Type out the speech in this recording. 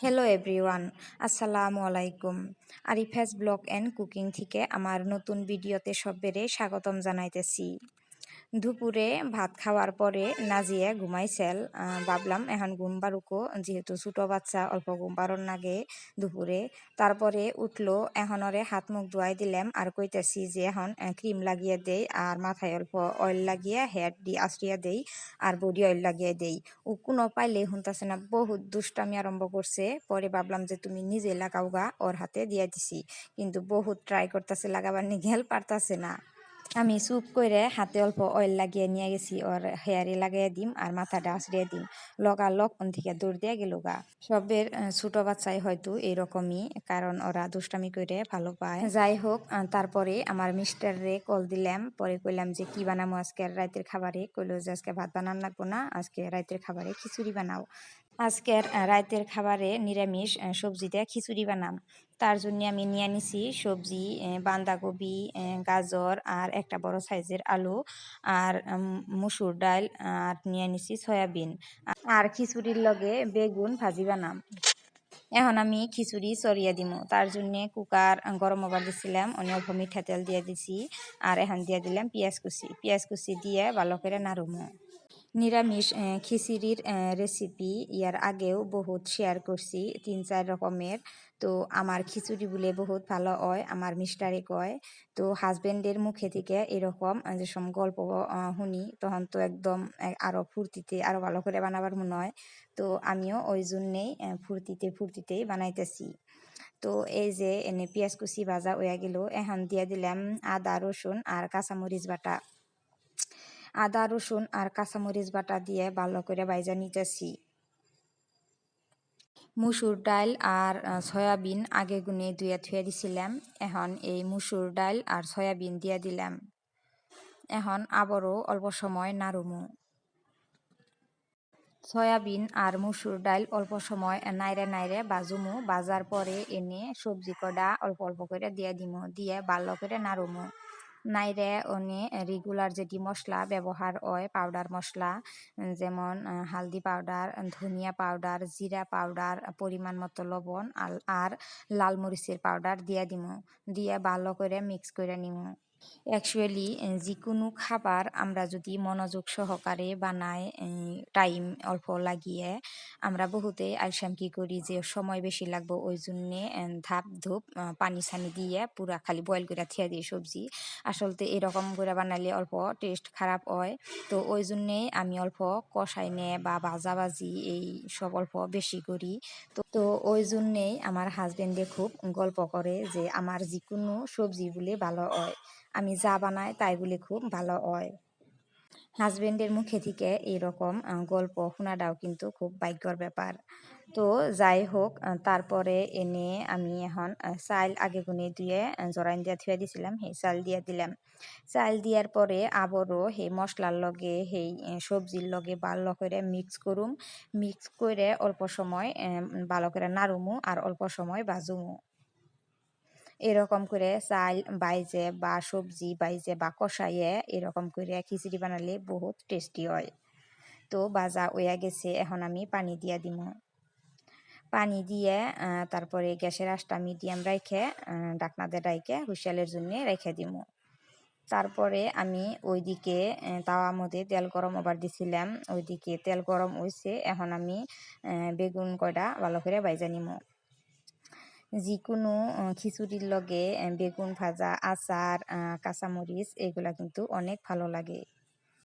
Hello everyone আসসালামু আলাইকুম আরিফাজ blog and cooking থেকে আমার নতুন ভিডিওতে সব্বেরে স্বাগতম জানাইতেছি। দুপুরে ভাত খাওয়ার পরে নাজিয়ে ঘুমাইছেল। ভাবলাম এখন ঘুম বারুকো যেহেতু ছোটো বাচ্চা, অল্প ঘুম বারণ নাগে দুপুরে। তারপরে উঠল এখনরে হাত মুখ ধোয়াই দিলাম আর কইতেছি যে এখন ক্রিম লাগিয়ে দেই আর মাথায় অল্প অয়েল লাগিয়ে হেয়ার দি আশ্রিয়া দেই আর বডি অয়েল লাগিয়ে দেই। ও কোনো পাইলে শুনতেছে না, বহুত দুষ্টামি আরম্ভ করছে। পরে ভাবলাম যে তুমি নিজে লাগাও গা ওর হাতে দিয়ে দিছি। কিন্তু বহুত ট্রাই করতেছে, লাগাবার নিঘেল পারতাছে না। আমি চুপ করে হাতে অল্প অয়েল লাগিয়ে নিয়ে গেছি ওর হেয়ারে লাগিয়ে দিম আর মাথাটা আছড়িয়ে দিম। লগা লক থেকে দৌড় দিয়ে গেল গা সবের ছোট বাচ্চাই হয়তো এরকমই কারণ ওরা দুষ্টামি করে ভালো পায়। যাই হোক তারপরে আমার মিস্টার রে কল দিলাম পরে কইলাম যে কি বানাবো আজকে রাতের খাবারে কইলো যে আজকে ভাত বানান লাগবো না, আজকে রাতের খাবারে খিচুড়ি বানাও। আজকের রাতের খাবারে নিরামিষ সবজি দিয়ে খিচুড়ি বানাম। তার জন্য আমি নিয়ে নিছি সবজি বাঁধাকপি গাজর আর একটা বড় সাইজের আলু আর মুসুর ডাল আর নিয়ে নিছি সয়াবিন। আর খিচুড়ির লগে বেগুন ভাজি বানাম। এখন আমি খিচুড়ি চড়িয়ে দিমু। তার জন্য কুকার গরম হবার দিছিলাম, অনেক অল্প মিঠা তেল দিয়ে দিছি আর এখন দিয়ে দিলাম পেঁয়াজ কুচি। পেঁয়াজ কুচি দিয়ে ভালো করে নাড়ুমু। নিরামিষ খিচুড়ির রেসিপি ইয়ার আগেও বহুত শেয়ার করছি, তিন, চার রকমের। তো আমার খিচুড়ি বলে বহুত ভালো হয়, আমার মিস্টারে কয়। তো হাজবেন্ডের মুখে থেকে এরকম যেসব গল্প শুনি, তখন তো একদম আরও ফুর্তিতে আরও ভালো করে বানাবার মনে হয়। তো আমিও ওই জন্যেই ফুর্তিতে, ফুর্তিতেই বানাইতেছি। তো এই যে এনে পেঁয়াজ কুচি ভাজা হয়ে গেল, এখন দিয়ে দিলাম আদা, রসুন আর কাঁচামরিচ বাটা। আদা, রসুন আর কাঁচামরিচ বাটা দিয়ে ভালো করে বাইজা নিতেছি। মুসুর ডাল আর সয়াবিন আগে গুনে দুয়ে থুয়ে দিছিলাম। এখন এই মুসুর ডাল আর সয়াবিন দিয়ে দিলাম। এখন আবারও অল্প সময় নাড়ুমু। সয়াবিন আর মুসুর ডাল অল্প সময় নাইরে নাইরে বাজুমু বাজার পরে এনে সবজি কডা অল্প অল্প করে দিয়ে দিমু। দিয়ে ভালো করে নাড়ুমু। নাইরে অনে রেগুলার যেটি মশলা ব্যবহার হয়, পাউডার মশলা যেমন হালদি পাউডার, ধনিয়া পাউডার, জিরা পাউডার, পরিমাণ মতো লবণ আর লাল মরিচের পাউডার দিয়া দিমু। দিয়ে ভালো করে মিক্স করে নিমু। অ্যাকচুয়ালি যিকোনো খাবার আমরা যদি মনোযোগ সহকারে বানাই টাইম অল্প লাগিয়ে, আমরা বহুতে আলসাম কি করি যে সময় বেশি লাগবো, ওই জন্যে ধাপ ধূপ পানি সানি দিয়ে পুরা খালি বয়েল করে থিয়া দিই সবজি। আসলতে এরকম করে বানালে অল্প টেস্ট খারাপ হয়। তো ওই জন্যেই আমি অল্প কষাই নে বা ভাজাভাজি এই সব অল্প বেশি করি। তো তো ওই জন্যেই আমার হাজবেন্ডে খুব গল্প করে যে আমার যে কোনো সবজি বলে ভালো হয়। আমি যা বানাই তাই বলে খুব ভালো হয়। হাজবেন্ডের মুখে থেকে এরকম গল্প শোনাটাও কিন্তু খুব ভাগ্যর ব্যাপার। তো যাই হোক তারপরে এনে আমি এখন চাইল আগে গুনে দিয়ে জরাইন দিয়া থুয়ে দিছিলাম, সেই চাল দিয়ে দিলাম। চাল দিয়ার পরে আবারও সেই মশলার লগে, সেই সবজির লগে ভালো করে মিক্স করুম। মিক্স করে অল্প সময় ভালো করে নাড়ুমু আর অল্প সময় বাজুমু এরকম করে চাল বাইজে বা সবজি বাইজে বা কষাইয়ে এরকম করে খিচুড়ি বানালে বহুত টেস্টি হয়। তো বাজা ওয়া গেছে, এখন আমি পানি দিয়া দিমু। পানি দিয়ে তারপরে গ্যাসের আশটা মিডিয়াম রেখে ডাকনাতে ডাইকে হুইসেলের জন্য রেখে দিমু। তারপরে আমি ওইদিকে তাওয়া মধ্যে তেল গরম ওবার দিছিলাম। ওইদিকে তেল গরম হয়েছে এখন আমি বেগুন কয়টা ভালো করে বাইজা নিমু। যিকোনো খিচুড়ির লগে বেগুন ভাজা আচার কাঁচামরিচ এগুলা কিন্তু অনেক ভালো লাগে।